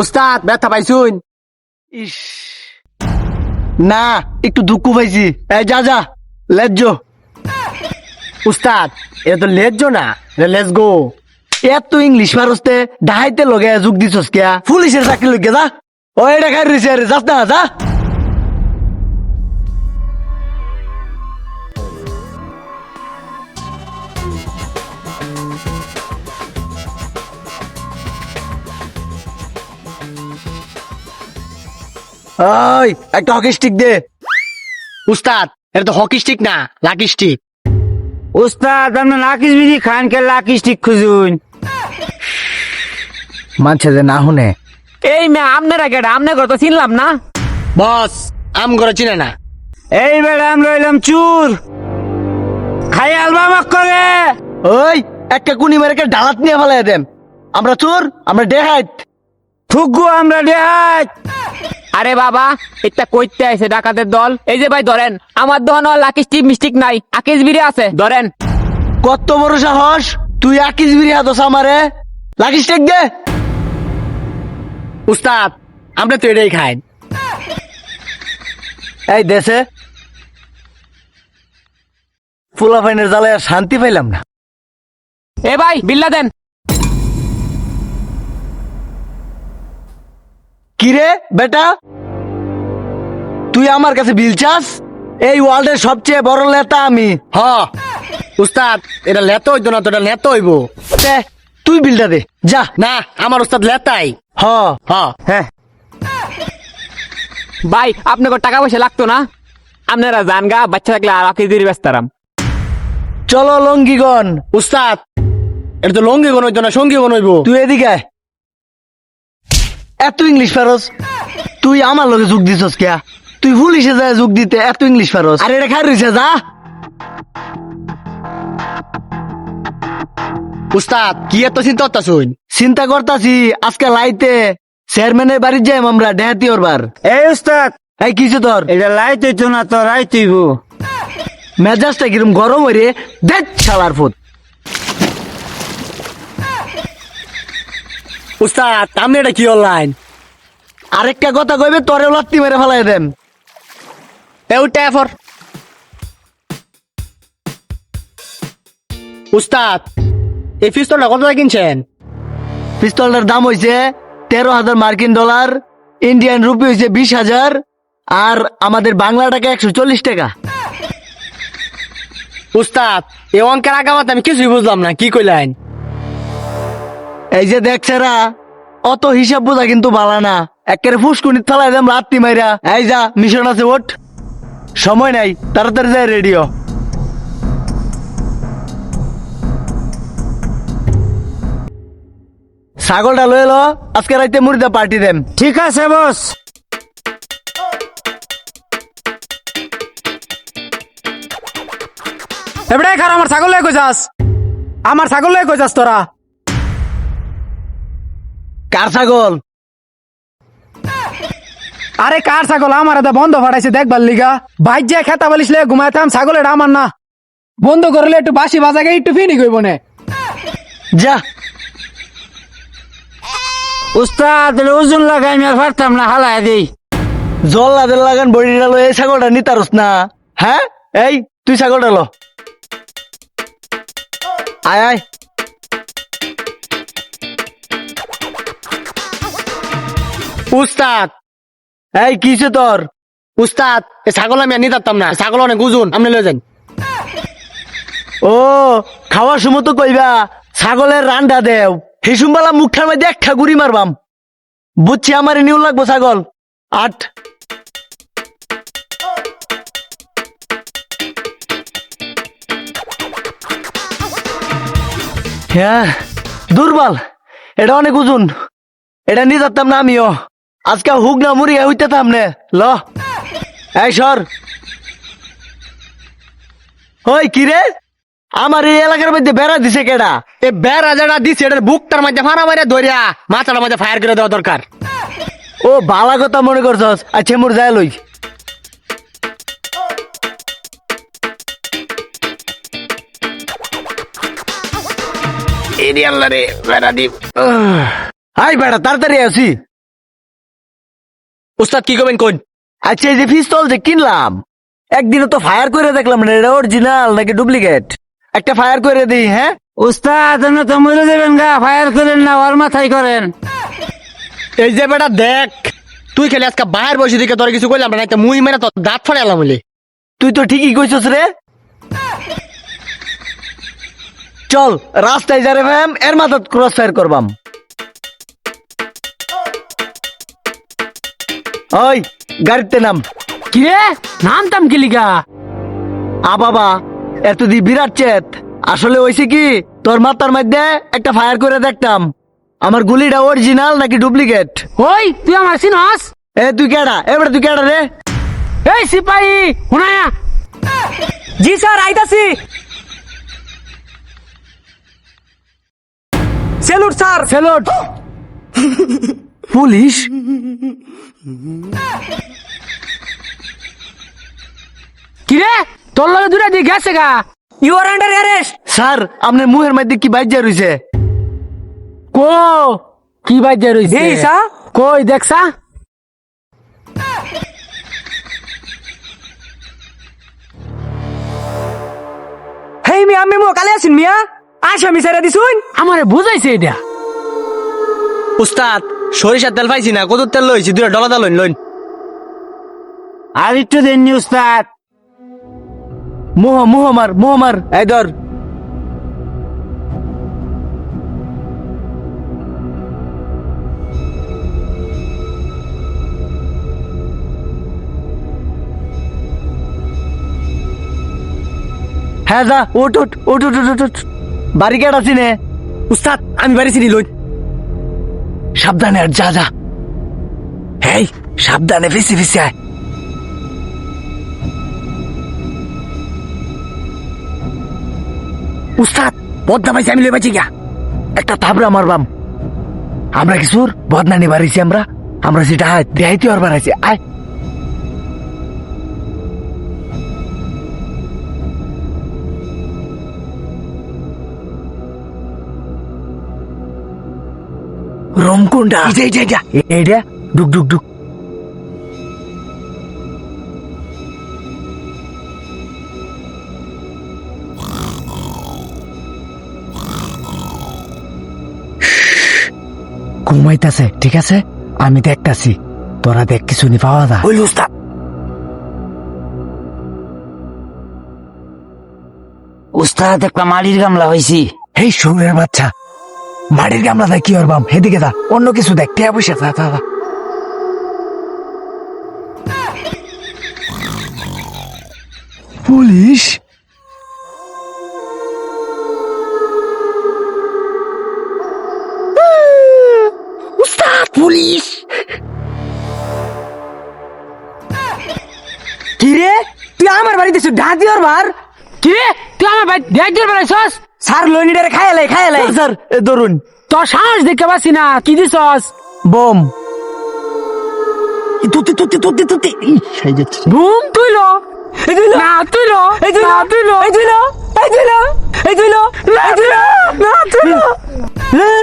উস্তাদ ব্যথা পাইছুন। ইস। না একটু দুঃখ পাইছি। এই যা যা লেজ্জ। উস্তাদ এটা তো লেজ্জ না লেজ গো এত ইংলিশ পারস্তে ডাহাইতে লগে যোগ দিছস কিয়া? পুলিশের চাকরি লগে যা। ও এটা খাই রয়েছে যাস না যা। ওই একটা হকি স্টিক দে। উস্তাদ এটা তো হকি স্টিক না লাকি স্টিক উস্তাদ আপনি লাকিস বিড়ি খান কে লাকিস ঠিক খুঁজুন। মানছে যে না শুনে। এই মে আপনারা কেটা আপনি কত চিনলাম না? বস আম করে চিনে না। এই বেড়া আমরা এলাম চুর। খাই অ্যালবাম করে। ওই একটা কুনি মেরে কে ডালাত নিয়ে ফেলাই দেন। আমরা চোর আমরা ডেহাইট ফুগু আমরা দেহাত আরে বাবা এটা কইতে আইছে ডাকাতের দল। এই যে ভাই ধরেন আমার দোকান লাকি স্টিপ মিস্টিক নাই আকিস বিড়ি আছে ধরেন। কত বড় সাহস? তুই আকিস বিরি হাতস আমারে? লাগিস টেক দে। উস্তাদ আমরা তো এটাই খাই। এই দেশে ফুলা ফাইনের জ্বালায় শান্তি পাইলাম না। এ ভাই বিল্লা দেন। কিরে বেটা? তুই আমার কাছে বিল চাস? এই ওয়ার্ল্ডের সবচেয়ে বড় নেতা আমি। হ। উস্তাদ এটা লেতো হইতো না তো এটা লেতো হইব। তে, তুই বিলটা দে। যা। না আমার উস্তাদ লেতাই। হ। হ। হ্যাঁ। ভাই আপনাকে টাকা পয়সা লাগতো না? আপনারা জান গা বাচ্চা থাকলে আর বিড়ি ব্যস্তারাম চলো লঙ্গিগণ। উস্তাদ এটা তো লঙ্গি কোন হইতো না সঙ্গী কোন হইব। তুই এদিকে আয়। এত ইংলিশ পারস? তুই আমার লগে যোগ দিছস কিয়া তুই পুলিশে যায় যোগ দিতে এত ইংলিশ পারস? আরে এটা খাই রয়েছে যা? উস্তাদ কি এত চিন্তা করতাছুন? চিন্তা করতাছি আজকে লাইতে চেয়ারম্যানের বাড়ি যাই আমরা দেহাতি ওরবার এই উস্তাদ! এই কিছু তোর? এটা লাইট হইতো না তো রাইট হইব। মেজাজটা কিরম গরম হয়ে দেখ ছাড়ার ফুট উস্তাদ আমি এটা কি অনলাইন আরেকটা কথা কইবে তোরে লাত্তি মেরে ফেলাই দেন। এউটা এফর উস্তাদ এই পিস্তলটা কত কিনছেন? পিস্তলটার দাম হইছে তেরো হাজার মার্কিন ডলার ইন্ডিয়ান রুপি হইছে বিশ হাজার আর আমাদের বাংলা টাকা একশো চল্লিশ টাকা। উস্তাদ এ অঙ্কের আগামাতে আমি কিছুই বুঝলাম না কি কইলেন? এই যে দেখছেরা অত হিসাব বোঝা কিন্তু বালা না। একেবারে ফুসকুনিত ফেলাই দেম রাত্রি মাইরা। এই যা, মিশন আছে, ওঠ। সময় নাই, তাড়াতাড়ি যায় রেডিও। ছাগলটা লয়ে লো, আজকে রাইতে মুড়িদা পার্টি দেম। ঠিক আছে, বস। এবারে খার, আমার ছাগল লয়ে কই যাস? আমার ছাগল লয়ে কই যাস তোরা? কার ছাগল? আরে কার ছাগল? আমার এটা বন্ধ ফাটাইছে দেখবার লিগা। বাইর যে খেতা বলিস লে ঘুমাইতাম ছাগল এটা আমার না। বন্ধ করলে একটু বাসি বাজাকে একটু ফিনি কইব নে। যা। উস্তাদ ওজন লাগাই আমি আর পারতাম না হালাই দিই। জল লাদের লাগান বড়িটা লো এই ছাগলটা নিতারস না হ্যাঁ? এই তুই ছাগলটা লো। আয় আয়। উস্তাদ। এই কিসে তোর? উস্তাদ, এই ছাগল আমি আর নিতে না। ছাগল অনেক ওজন আপনি লয়ে যান। ও, খাওয়ার সময় তো কইবা, ছাগলের রান্ডা দেও। হিসুমবালা মুখটার মধ্যে একটা গুড়ি মারবাম। বুঝছি আমার নিউ লাগবো ছাগল। আট। হ্যাঁ দুর্বল। এটা অনেক ওজন। এটা নিয়ে যাতাম না আমিও। আজকে হুক না মুড়ি হইতে থামনে। ল। এই সর। ওই কিরে আমার এই এলাকার মধ্যে বেড়া দিছে কেডা? এ বেড়া যেটা দিছে এটার বুকটার মধ্যে ফানা মারে ধরিয়া মাথাটার মধ্যে ফায়ার করে দেওয়া দরকার। ও বালা কথা মনে করছস? আচ্ছা মোর যায় লই। এরি আল্লাহ রে বেড়া দিব হাই বেড়া তাড়াতাড়ি আসি। উস্তাদ কি করবেন কোন আচ্ছা এই যে পিস্তল যে কিনলাম একদিনও তো ফায়ার করে দেখলাম না এটা অরিজিনাল নাকি ডুপ্লিকেট একটা ফায়ার করে দিই হ্যাঁ? উস্তাদ আপনি তো মরে দেবেন গা ফায়ার করেন না ওর মাথায় করেন। এই যে বেটা দেখ তুই খেলে আজকে বাইরের বসে দিকে তোর কিছু করলাম না একটা মুই মেরে তোর দাঁত ফাড়ে এলাম বলে তুই তো ঠিকই কইছস রে। চল রাস্তায় যারে ম্যাম এর মাথা ক্রস ফায়ার করবাম। ওই গাড়িতে নাম। কিরে? নামতাম কি লিগা? আ বাবা এত দি বিরাট চেত। আসলে হইছে কি তোর মাথার মধ্যে একটা ফায়ার করে দেখতাম। আমার গুলিটা অরিজিনাল নাকি ডুপ্লিকেট ওই তুই আমার চিনস? এ তুই কেডা? এবারে তুই কেডা রে? এই সিপাহি হুনায়া। জি স্যার আইতাছি। Salute sir salute police? কিরে? তোর লগে দুটা দিয়ে গেছে গা। You are under arrest sir আপনার মুহের মধ্যে কি বাইজা রইছে? কো কি বাজে রইছে? দেইসা? কই দেখছা হেই মিয়া আমি মো কালে আছেন মিয়া। আসামি ছেড়ে দিছুন। আমারে বুঝাইছে এটা। উস্তাদ সরিষার তেল পাইছি না কত তেল লইছি দুটা ডলা দা লইন লইন। আর একটু দেননি উস্তাদ। মোহ মোহ মার মোহ মার এই ধর। হ্যাঁ যা উঠ উঠ উঠ উঠ, উঠ উঠ। বারিকেড আছি নে। উস্তাদ আমি বাড়ি চিনি লইন। সাবধানে আর যা যা। হেই, সাবধানে, ফিসি ফিসি, আয়। উস্তাদ, বদনা পাইছি আমি লই পাইছি গিয়া। একটা থাবড়া মারবাম। আমরা কিছুর বদনা নিবার বাড়িছি আমরা। আমরা যেটা হাত দেহাইতে আর বাড়াইছি আয়। রমকুন্ডা এইটা এইটা এইটা ডুক ডুক ডুক। ঘুমাইতেছে ঠিক আছে? আমি দেখতাছি। তোরা দেখ কিছু নি পাওয়া যায়। ওই উস্তাদ। উস্তাদ একটা মালির গামলা হয়েছি এই সুরের বাচ্চা। মাটির গামলা দেখ কি করবাম হেদিকে দা অন্য কিছু দেখ টিয়া পয়সা থা থা থা। পুলিশ? উস্তাদ পুলিশ! কি রে? তুই আমার বাড়িতে এসে ডাক দিওর বার? কিরে তুই আমার ভাই দেখ দিয়ে বেড়াইছস? স্যার লইনিটারে খাইয়ালাই খাইয়ালাই স্যার এ ধরুন। তো শ্বাস দেখতে পাচ্ছি না কি দিছস? বোম। তুতি তুতি তুতি তুতি। সেই যাচ্ছে বুম তুইলো। এই তুইলো। না তুইলো। এই তুইলো। না তুইলো। এই তুইলো। এই তুইলো। এই তুইলো। এই তুইলো। না তুইলো। হ্যাঁ